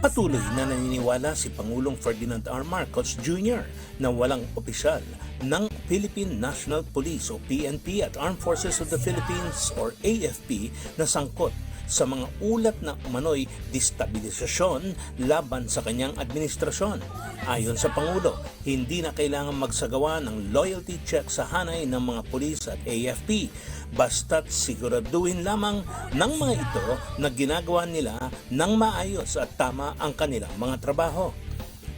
Patuloy na naniniwala si Pangulong Ferdinand R. Marcos Jr. na walang opisyal ng Philippine National Police o PNP at Armed Forces of the Philippines or AFP na sangkot sa mga ulat na umano'y destabilisasyon laban sa kanyang administrasyon. Ayon sa Pangulo, hindi na kailangan magsagawa ng loyalty check sa hanay ng mga pulis at AFP basta't siguraduhin lamang ng mga ito na ginagawa nila ng maayos at tama ang kanilang mga trabaho.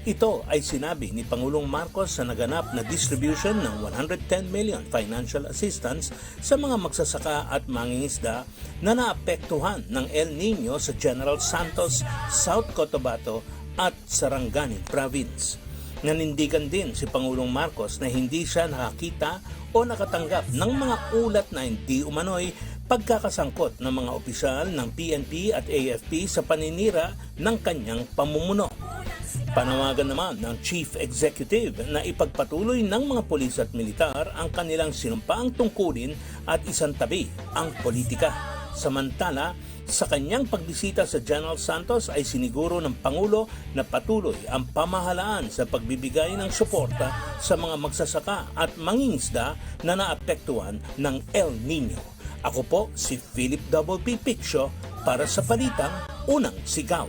Ito ay sinabi ni Pangulong Marcos sa naganap na distribution ng 110 million financial assistance sa mga magsasaka at mangingisda na naapektuhan ng El Nino sa General Santos, South Cotabato at Sarangani Province. Nanindigan din si Pangulong Marcos na hindi siya nakakita o nakatanggap ng mga ulat na hindi umano'y pagkakasangkot ng mga opisyal ng PNP at AFP sa paninira ng kanyang pamumuno. Panawagan naman ng Chief Executive na ipagpatuloy ng mga pulis at militar ang kanilang sinumpaang tungkulin at isang tabi ang politika. Samantala, sa kanyang pagbisita sa General Santos ay siniguro ng Pangulo na patuloy ang pamahalaan sa pagbibigay ng suporta sa mga magsasaka at mangingisda na naapektuhan ng El Nino. Ako po si Philip Double P. Piccio para sa Palitang Unang Sigaw.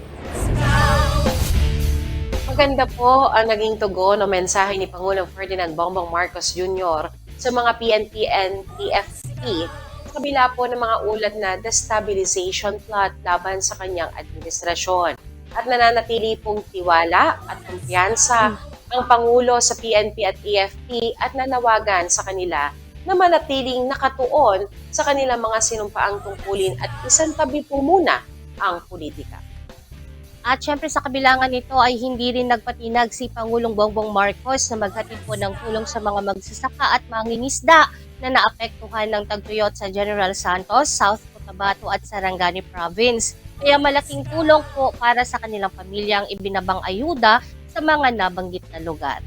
Maganda po ang naging tugon o mensahe ni Pangulong Ferdinand Bongbong Marcos Jr. sa mga PNP and TFP kabila po ng mga ulat na destabilization plot laban sa kanyang administrasyon. At nananatili pong tiwala at kumpiyansa ang Pangulo sa PNP at TFP at nanawagan sa kanila na manatiling nakatuon sa kanilang mga sinumpaang tungkulin at isang tabi po muna ang politika. At syempre sa kabilangan nito ay hindi rin nagpatinag si Pangulong Bongbong Marcos na maghatid po ng tulong sa mga magsasaka at mangingisda na naapektuhan ng tagtuyot sa General Santos, South Cotabato at Sarangani Province. Kaya malaking tulong po para sa kanilang pamilyang ibinabang ayuda sa mga nabanggit na lugar.